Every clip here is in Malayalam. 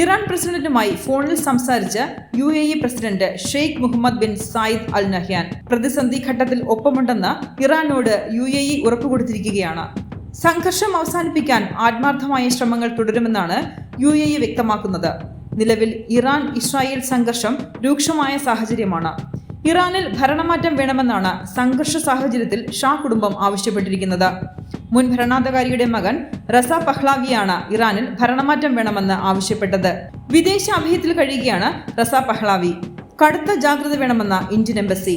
ഇറാൻ പ്രസിഡന്റുമായി ഫോണിൽ സംസാരിച്ച് U A E president Sheikh Mohammed bin Zayed Al Nahyan പ്രതിസന്ധി ഘട്ടത്തിൽ ഒപ്പമുണ്ടെന്ന് ഇറാനോട് യു എ ഇ ഉറപ്പുകൊടുത്തിരിക്കുകയാണ്. സംഘർഷം അവസാനിപ്പിക്കാൻ ആത്മാർത്ഥമായ ശ്രമങ്ങൾ തുടരുമെന്നാണ് യു എ ഇ വ്യക്തമാക്കുന്നത്. നിലവിൽ ഇറാൻ ഇസ്രായേൽ സംഘർഷം രൂക്ഷമായ സാഹചര്യമാണ്. ഇറാനിൽ ഭരണമാറ്റം വേണമെന്നാണ് സംഘർഷ സാഹചര്യത്തിൽ ഷാ കുടുംബം ആവശ്യപ്പെട്ടിരിക്കുന്നത്. മുൻ ഭരണാധികാരിയുടെ മകൻ റസ പഹ്ലാവിയാണ് ഇറാനിൽ ഭരണമാറ്റം വേണമെന്ന് ആവശ്യപ്പെട്ടത്. വിദേശ അഭയത്തിൽ കഴിയുകയാണ് റസ പഹ്ലാവി. കടുത്ത ജാഗ്രത വേണമെന്ന ഇന്ത്യൻ എംബസി.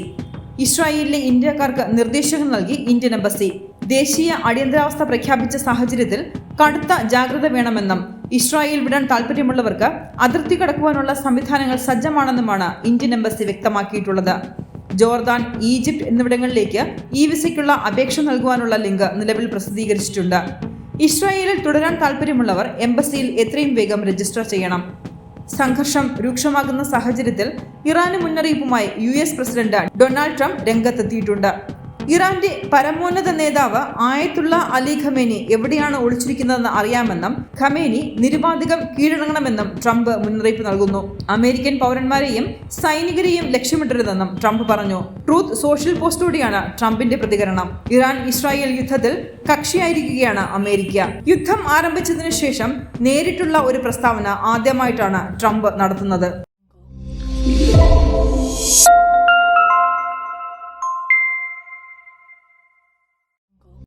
ഇസ്രായേലിലെ ഇന്ത്യക്കാർക്ക് നിർദ്ദേശങ്ങൾ നൽകി ഇന്ത്യൻ എംബസി. ദേശീയ അടിയന്തരാവസ്ഥ പ്രഖ്യാപിച്ച സാഹചര്യത്തിൽ കടുത്ത ജാഗ്രത വേണമെന്നും ഇസ്രായേൽ വിടാൻ താൽപ്പര്യമുള്ളവർക്ക് അതിർത്തി കടക്കുവാനുള്ള സംവിധാനങ്ങൾ സജ്ജമാണെന്നുമാണ് ഇന്ത്യൻ എംബസി വ്യക്തമാക്കിയിട്ടുള്ളത്. ജോർദാൻ ഈജിപ്റ്റ് എന്നിവിടങ്ങളിലേക്ക് ഇ വിസയ്ക്കുള്ള അപേക്ഷ നൽകുവാനുള്ള ലിങ്ക് നിലവിൽ പ്രസിദ്ധീകരിച്ചിട്ടുണ്ട്. ഇസ്രായേലിൽ തുടരാൻ താൽപ്പര്യമുള്ളവർ എംബസിയിൽ എത്രയും വേഗം രജിസ്റ്റർ ചെയ്യണം. സംഘർഷം രൂക്ഷമാകുന്ന സാഹചര്യത്തിൽ ഇറാന് മുന്നറിയിപ്പുമായി U S president Donald Trump രംഗത്തെത്തിയിട്ടുണ്ട്. ഇറാന്റെ പരമോന്നത നേതാവ് ആയത്തുള്ള അലി ഖമേനി എവിടെയാണ് ഒളിച്ചിരിക്കുന്നതെന്ന് അറിയാമെന്നും ഖമേനി നിരുപാധികം കീഴടങ്ങണമെന്നും ട്രംപ് മുന്നറിയിപ്പ് നൽകുന്നു. അമേരിക്കൻ പൗരന്മാരെയും സൈനികരെയും ലക്ഷ്യമിട്ടരുതെന്നും ട്രംപ് പറഞ്ഞു. ട്രൂത്ത് സോഷ്യൽ പോസ്റ്റോടെയാണ് ട്രംപിന്റെ പ്രതികരണം. ഇറാൻ ഇസ്രായേൽ യുദ്ധത്തിൽ കക്ഷിയായിരിക്കുകയാണ് അമേരിക്ക. യുദ്ധം ആരംഭിച്ചതിനു ശേഷം നേരിട്ടുള്ള ഒരു പ്രസ്താവന ആദ്യമായിട്ടാണ് ട്രംപ് നടത്തുന്നത്.